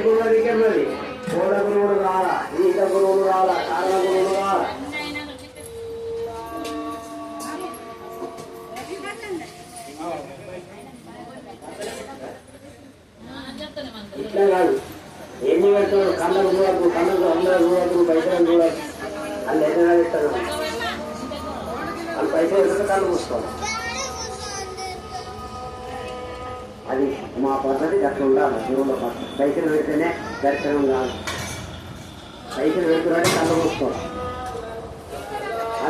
గురువు దగ్గర కోడ గురువుడు రాలా ఈత గురువుడు రాలా కారణ గురువుడు రాలా. ఇట్లా కాదు. ఎన్ని పెడతాడు? కళ్ళకు చూడకు కళ్ళకు అందరూ చూడకు పైసలు చూడకు. వాళ్ళు ఎక్కడ ఇస్తారు వాళ్ళు పైసలు ఇస్తే కళ్ళు మూసుకోవాలి అది మా పద్ధతి అట్లా ఉండాలి. దేవుళ్ళ పద్ధతి. పైసలు పెడితేనే దర్శనం కాదు సైకిల్ పెడుతున్నాడే కళ్ళు మూసుకోవాలి.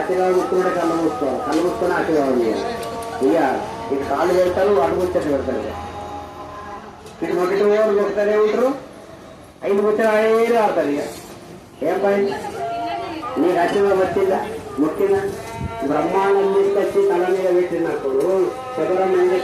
ఆశీర్వాదం ముక్కున్నాడే కళ్ళు మూసుకోవాలి. కళ్ళు మూసుకొని ఆశీర్వాదం చేయాలి. ఇక ఇక కాళ్ళు పెడతారు అటు ముచ్చట్లు పెడతారు. ఇక మొదటి ఓవర్ కొడతానే ఉంటారు. ఐదు ముచ్చలు ఆడే ఆడతారు ఇక. ఏం పని? నీకు అచ్చిన వచ్చిందా? ముఖ్యంగా బ్రహ్మాండం తీసుకొచ్చి తల మీద పెట్టినప్పుడు శబరం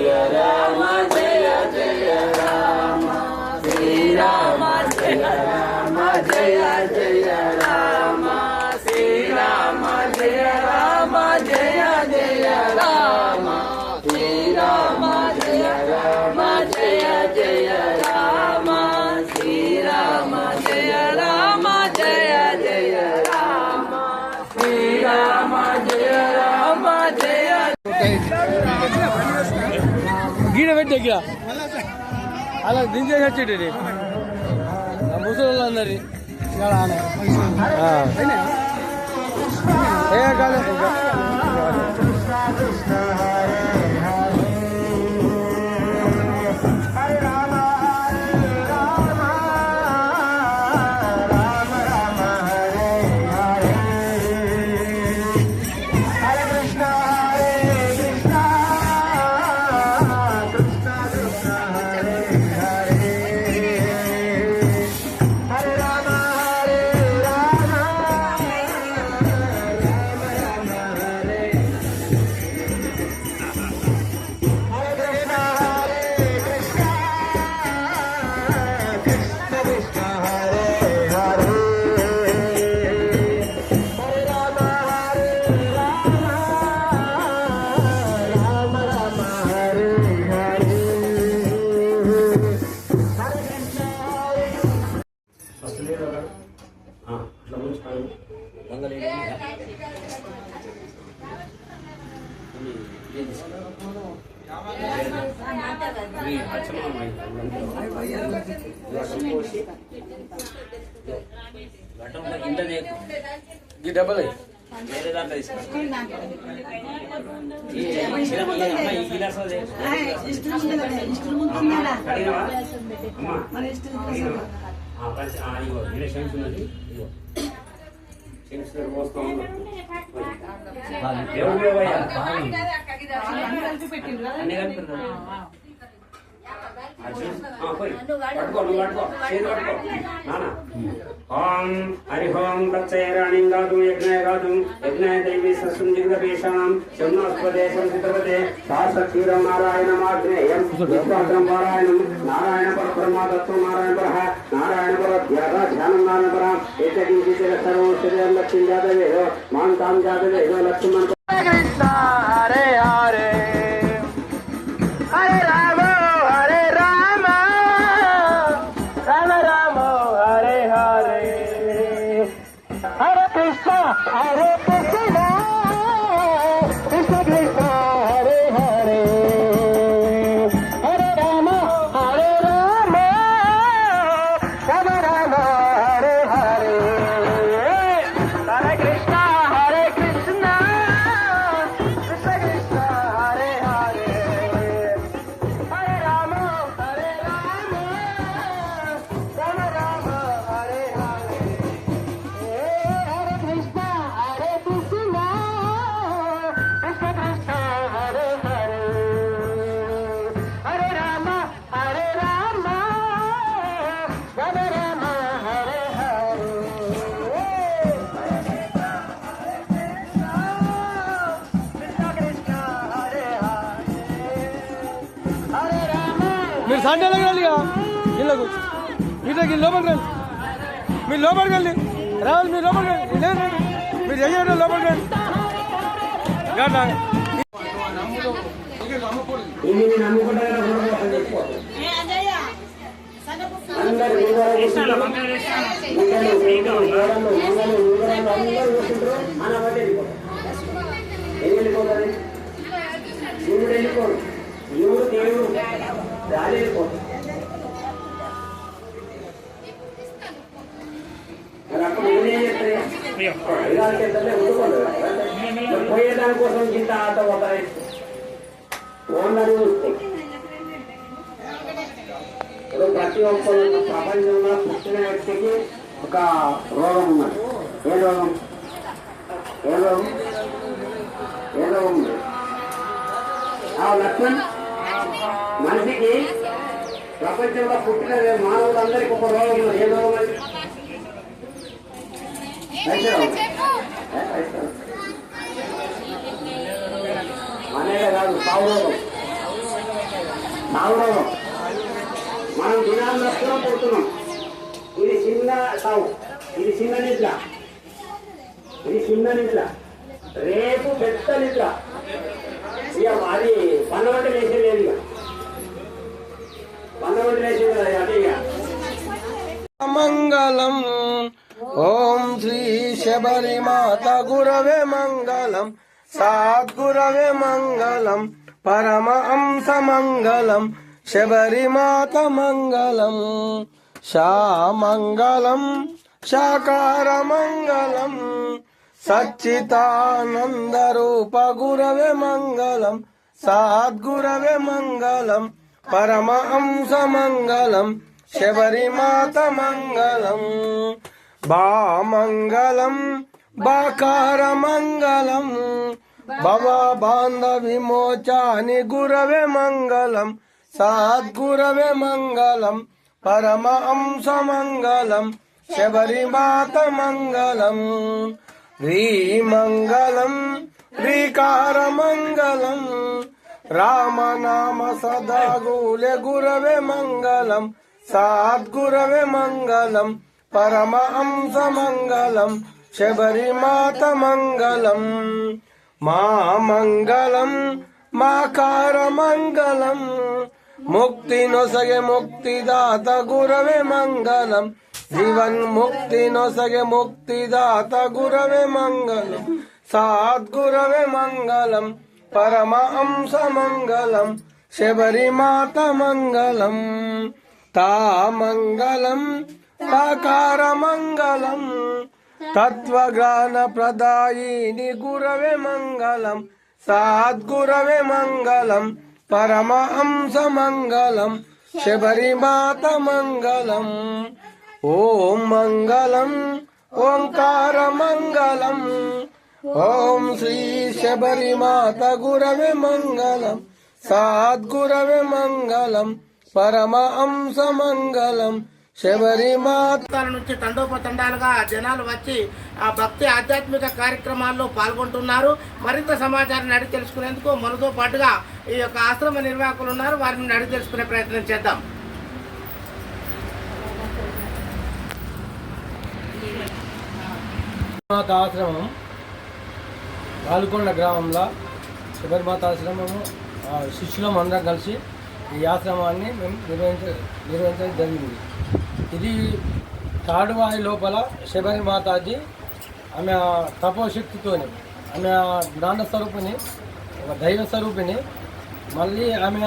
yeah. దగ్గర. అలా దించేసి వచ్చేటి ముసలి అందరి ఏ కాదు. ఈ డబ్బులు. వేరే దాంట్లో తీసుకో ఓం హరిహోం తచ్చైరాణిం దాతు యజ్ఞాయ దాతు యజ్ఞాయ దేవి సస్యం జింగపేషాం శమ్నాస్పదే సంసితపదే సాసక్షీరం నారాయణ మాగ్నేయం విశ్వాసం నారాయణం నారాయణ పరబ్రహ్మ తత్వం నారాయణ Aroca! మీరు సండే వెళ్ళాలి ఇళ్ళకు ఇట్లకి లోపలికి రండి మీరు లోపలికి వెళ్ళి రావాలి మీరు లోపలికి రండి లేదు రండి. మీరు ఎక్కడ లోపలికి రండి గట్లా. వెళ్ళిపోతారు. దేవుడు గాలి వెళ్ళిపోతాడు పోయేదానికోసం ఇంత ఆట పోతాయి ఓనర్ ఇప్పుడు ప్రతి ఒక్కరు ప్రపంచంలో పుట్టిన వ్యక్తికి ఒక రోగం ఉన్నది ఏ రోగం ఏ రోగం ఏ రోగం ఉంది ఆ లక్ష్మణ్ మనిషికి ప్రపంచంలో పుట్టిన మానవులందరికీ ఒక రోగం ఏ రోగం అది? వయసు అనేదే కాదు సావు రోగం సావు రోగం మనం దినాలు నష్టం పుడుతున్నాం. ఇది చిన్న సావు. ఇది చిన్న నిద్ర. ఇది చిన్న నిద్ర. రేపు పెద్ద నిద్ర. ఇక అది పన్నగొంట వేసేది లేదు ఇక పన్నగొంట వేసేది కదా అదే ఇక మంగళం. ఓం శ్రీ శబరిమాత గురవే మంగళం. సాద్గురవే మంగళం. పరమ పరమహంస మంగళం. శబరిమాత మంగళం. శామంగళం సాకార మంగళం. సచ్చితానందరూప గురవే మంగళం. సాద్గురవే మంగళం. పరమహంస మంగళం శబరిమాత మంగళం బామంగళం బాకార మంగళం భవ బాంధ విమోచాని గురవే మంగళం సద్గురవే మంగళం పరమహంస మంగళం శబరిమాత మంగళం శ్రీమంగళం శ్రీకార మంగళం రామనామ సదా గూలె గురవే మంగళం సాద్గురవే మంగళం పరమహంస మంగళం శబరిమాత మంగళం. మా మంగళం మాకార మంగళం ముక్తి నొసగే ముక్తిదాత గురవే మంగళం. జీవన్ ముక్తి నొసగే ముక్తిదాత గురవే మంగళం సాద్గురవే మంగళం. పరమహంస మంగళం శబరిమాత మంగళం తామంగళం తాకార మంగళం తత్వజ్ఞాన ప్రదాయిని గురవే మంగళం సాద్గురవే మంగళం పరమహంస మంగళం శబరిమాత మంగళం ఓం మంగళం ఓంకార మంగళం ఓం శ్రీ శబరిమాత గురవే మంగళం సాద్గురవే మంగళం పరమహంస మంగళం. శబరిమాత నుంచి తండోపతండాలుగా జనాలు వచ్చి ఆ భక్తి ఆధ్యాత్మిక కార్యక్రమాల్లో పాల్గొంటున్నారు. మరింత సమాచారాన్ని అడిగి తెలుసుకునేందుకు మనతో పాటుగా ఈ యొక్క ఆశ్రమ నిర్వాహకులు ఉన్నారు. వారిని అడిగి తెలుసుకునే ప్రయత్నం చేద్దాం. ఆశ్రమం పాల్గొండ గ్రామంలో శబరిమాత ఆశ్రమము శిష్యులం అందరం కలిసి ఈ ఆశ్రమాన్ని మేము నిర్వహించ నిర్వహించడం జరిగింది. ఇది తాడువాయి లోపల శబరిమాతాజీ ఆమె తపోశక్తితోని ఆమె జ్ఞాన స్వరూపిణి ఒక దైవ స్వరూపిణి మళ్ళీ ఆమె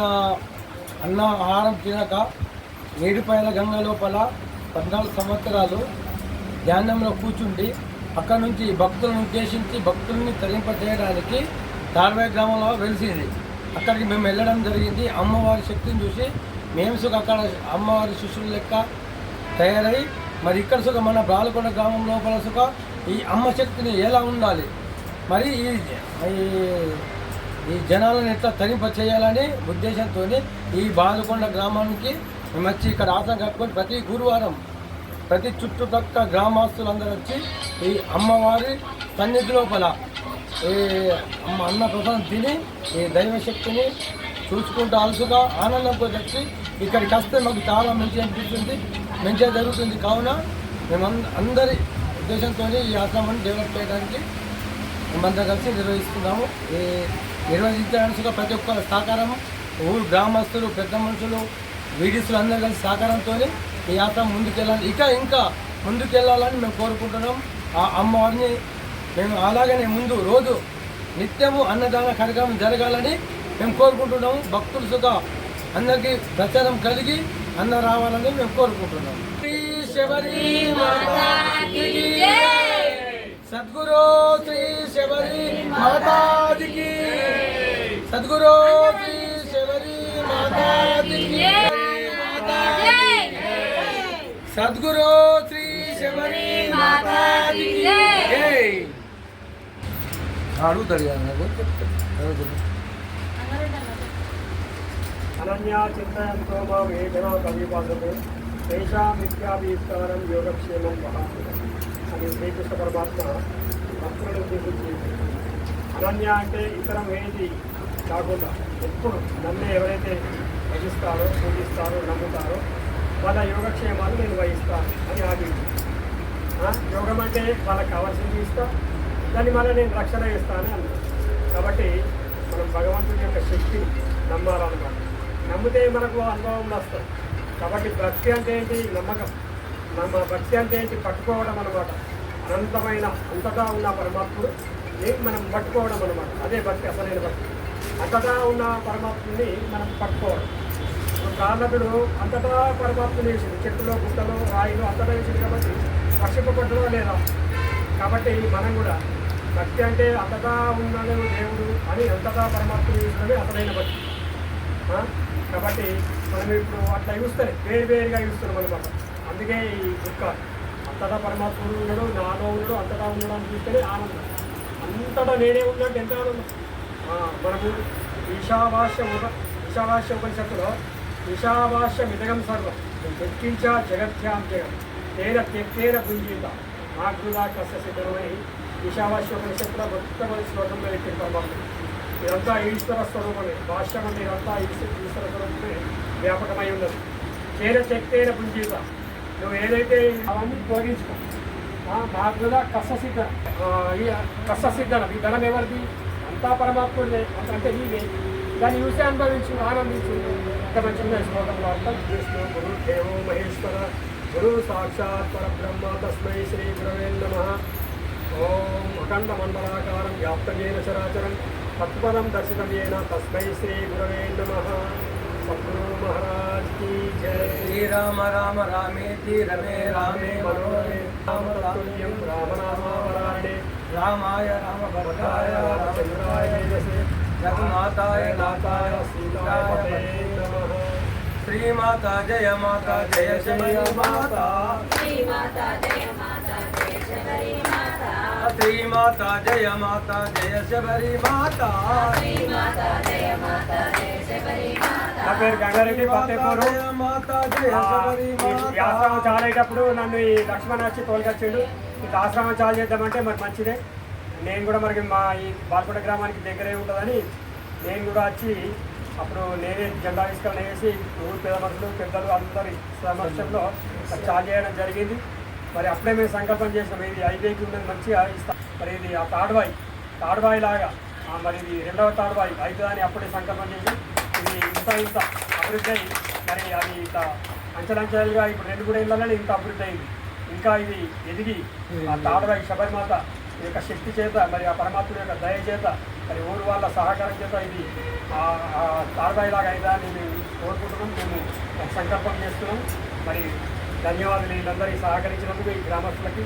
అన్న ఆహారం తినక ఏడుపాయల గంగ లోపల పద్నాలుగు సంవత్సరాలు ధ్యానంలో కూర్చుండి అక్కడ నుంచి భక్తులను ఉద్దేశించి భక్తుల్ని తరింపజేయడానికి తార్వే గ్రామంలో వెలిసింది. అక్కడికి మేము వెళ్ళడం జరిగింది. అమ్మవారి శక్తిని చూసి మేము సుఖ అక్కడ అమ్మవారి శిష్యుల లెక్క తయారై మరి ఇక్కడ సుఖ మన బాలకొండ గ్రామం లోపల సుఖ ఈ అమ్మ శక్తిని ఎలా ఉండాలి? మరి ఈ ఈ- ఈ జనాలను ఎట్లా తరింప చేయాలని ఉద్దేశంతో ఈ బాలకొండ గ్రామానికి మేము వచ్చి ఇక్కడ ఆసనం కట్టుకొని ప్రతి గురువారం ప్రతి చుట్టుపక్క గ్రామస్తులందరూ వచ్చి ఈ అమ్మవారి సన్నిధి లోపల ఈ అమ్మ అన్న ప్రసాదం తిని ఈ దైవ శక్తిని చూసుకుంటూ అలసుగా ఆనందంతో వచ్చి ఇక్కడికి వస్తే మాకు చాలా మంచిగా అనిపిస్తుంది మంచిగా జరుగుతుంది. కావున మేము అంద- అందరి ఉద్దేశంతో ఈ ఆశ్రమాన్ని డెవలప్ చేయడానికి మేమంతా కలిసి నిర్వహిస్తున్నాము. ఈ నిర్వహించడానికి ప్రతి ఒక్కరి సహకారం ఊరు గ్రామస్తులు పెద్ద మనుషులు వీడియోస్లు అందరూ కలిసి సహకారంతో ఈ యాత్ర ముందుకెళ్ళాలి. ఇంకా ఇంకా ముందుకెళ్ళాలని మేము కోరుకుంటున్నాం. ఆ అమ్మవారిని మేము అలాగనే ముందు రోజు నిత్యము అన్నదాన కార్యక్రమం జరగాలని మేము కోరుకుంటున్నాము. భక్తులు సుఖ అందరికీ ప్రచారం కలిగి అన్న రావాలని మేము కోరుకుంటున్నాం. శ్రీ శబరి సద్గురు శ్రీ శబరి మాతా సద్గురు శ్రీ శబరి. అడుగుతాడు. అనన్యా చింతయంతో మాం ఏ జనా కవిపాసతే తేషాం నిత్యాభిష్కారం యోగక్షేమం వహామి అని శ్రీకృష్ణ పరమాత్మ భక్తులను ఉద్దేశించి అనన్య అంటే ఇతరం ఏది కాకుండా ఎప్పుడు నన్నే ఎవరైతే భజిస్తారో పూజిస్తారో నమ్ముతారో వాళ్ళ యోగక్షేమాలు నేను వహిస్తాను అని ఆగింది. యోగం అంటే వాళ్ళకి కావాల్సింది ఇస్తా దాన్ని మళ్ళీ నేను రక్షణ ఇస్తాను అన్నాను కాబట్టి మనం భగవంతుని యొక్క శక్తిని నమ్మాలన్నమాట. నమ్మితే మనకు అనుభవం వస్తుంది. కాబట్టి భక్తి అంటే ఏంటి? నమ్మకం. నమ్మ భక్తి అంటే ఏంటి? పట్టుకోవడం అనమాట అనంతమైన అంతటా ఉన్న పరమాత్ముడు మనం పట్టుకోవడం అనమాట అదే భక్తి అసలైన భక్తి. అంతటా ఉన్న పరమాత్ముని మనం పట్టుకోవడం. ఇప్పుడు అంతటా పరమాత్మ వేసింది చెట్టులో గుట్టలో రాయిలో అంతటా వేసింది కాబట్టి వర్షింపబడ్డదో లేదా. కాబట్టి మనం కూడా భక్తి అంటే అంతటా ఉన్నాడు దేవుడు అని అంతటా పరమాత్మ చూసినవి అతడైన భక్తి. కాబట్టి మనం ఇప్పుడు అట్లా చూస్తారు వేరు వేరుగా చూస్తున్నాం అనమాట అందుకే ఈ దుఃఖ అంతటా పరమాత్ముడు ఉన్నాడు నాలో ఉన్నాడు అంతటా ఉన్నాడు అని చూస్తేనే ఆనందం. అంతటా నేనే ఉన్నట్టు ఎంత ఆనందం? మనకు మనము ఈశావాస్య ఉప ఈశావాస్య ఉపనిషత్తులో ఈశావాస్య సర్వం. ఎక్కించ జగత్యాం జగం తేర తెక్కేన పుంజీత. నాగ్రుదా కస్య సిద్ధమై ఈశావాస్య ఉపనిషత్తులో మొట్టమొదటి శ్లోకంలో ఎక్కిన పరమాత్మ ఇదంతా ఈశ్వర స్వరూపమే. భాష్యం అంటే ఇదంతా ఈశ్వర స్వరూపమే వ్యాపకమై ఉన్నది. తేర తెక్కేన పుంజీత. నువ్వు ఏదైతే అవన్నీ తొలగించుకో నాకు కూడా కష్టసిద్ధన ఈ కష్టసిద్ధనం ఈ ధనం ఎవరిది? అంతా పరమాత్ముడిదే. అంత అంటే నీదే దాన్ని చూసి అనుభవించు ఆనందించు. ఇంకా చిన్న శ్లోకంలో అర్థం విష్ణు గురు దేవో మహేశ్వర గురు సాక్షాత్ పరబ్రహ్మ తస్మై శ్రీ గురవే నమ ఓం అఖండ మండలాకారం వ్యాప్తమేన చరాచరం తత్పదం దర్శితమేన తస్మై శ్రీ గురవే నమ సద్గురు మహారాజ్ కీ జయ శ్రీరామ రామ రామేతి రమే రామే మనోరే రామ రామ రామతుల్యం రామాయ రామ భద్రాయ రామచంద్రాయ రామచంద్రాయ నమః శ్రీమాత జయ మాత జయ జయ మాత శ్రీమాత జయ మాత జయ శబరి మాత. నా పేరు గంగారెడ్డి ఫతేపూరు మాత జయ శబరి మాత. ఆశ్రమం చాలేటప్పుడు నన్ను ఈ లక్ష్మణ్ వచ్చి తోలుకొచ్చిండు. ఇక ఆశ్రమం చాలు చేద్దామంటే మరి మంచిదే. నేను కూడా మరి మా ఈ బాల్కొండ గ్రామానికి దగ్గరే ఉంటుందని నేను కూడా వచ్చి అప్పుడు నేనే జెండా ఆవిష్కరణ చేసి ఊరు పేద మనుషులు పెద్దలు అందరి సమక్షంలో అది చాలు చేయడం జరిగింది. మరి అప్పుడే మేము సంకల్పం చేసినాం ఇది ఐదేకి ఉన్నది మంచిగా ఇస్తాం మరి ఇది ఆ తాడుబాయి తాడుబాయి లాగా మరి ఇది రెండవ తాడుబాయి అవుతుందని అప్పుడే సంకల్పం చేసి ఇది ఇంత ఇంత అభివృద్ధి అయ్యి మరి అది ఇంత అంచెలంచెలుగా ఇప్పుడు రెండు కూడా ఇళ్ళలోనే ఇంత అభివృద్ధి అయింది. ఇంకా ఇది ఎదిగి ఆ తాడుబాయి శబరిమాత యొక్క శక్తి చేత మరి ఆ పరమాత్మ యొక్క దయ చేత మరి ఊరు వాళ్ళ సహకారం చేత ఇది ఆ లాగా అయిందా అని మేము కోరుకుంటున్నాం. మేము సంకల్పం చేస్తున్నాం. మరి ధన్యవాదాలు వీళ్ళందరికీ సహకరించినందుకు ఈ గ్రామస్తులకి.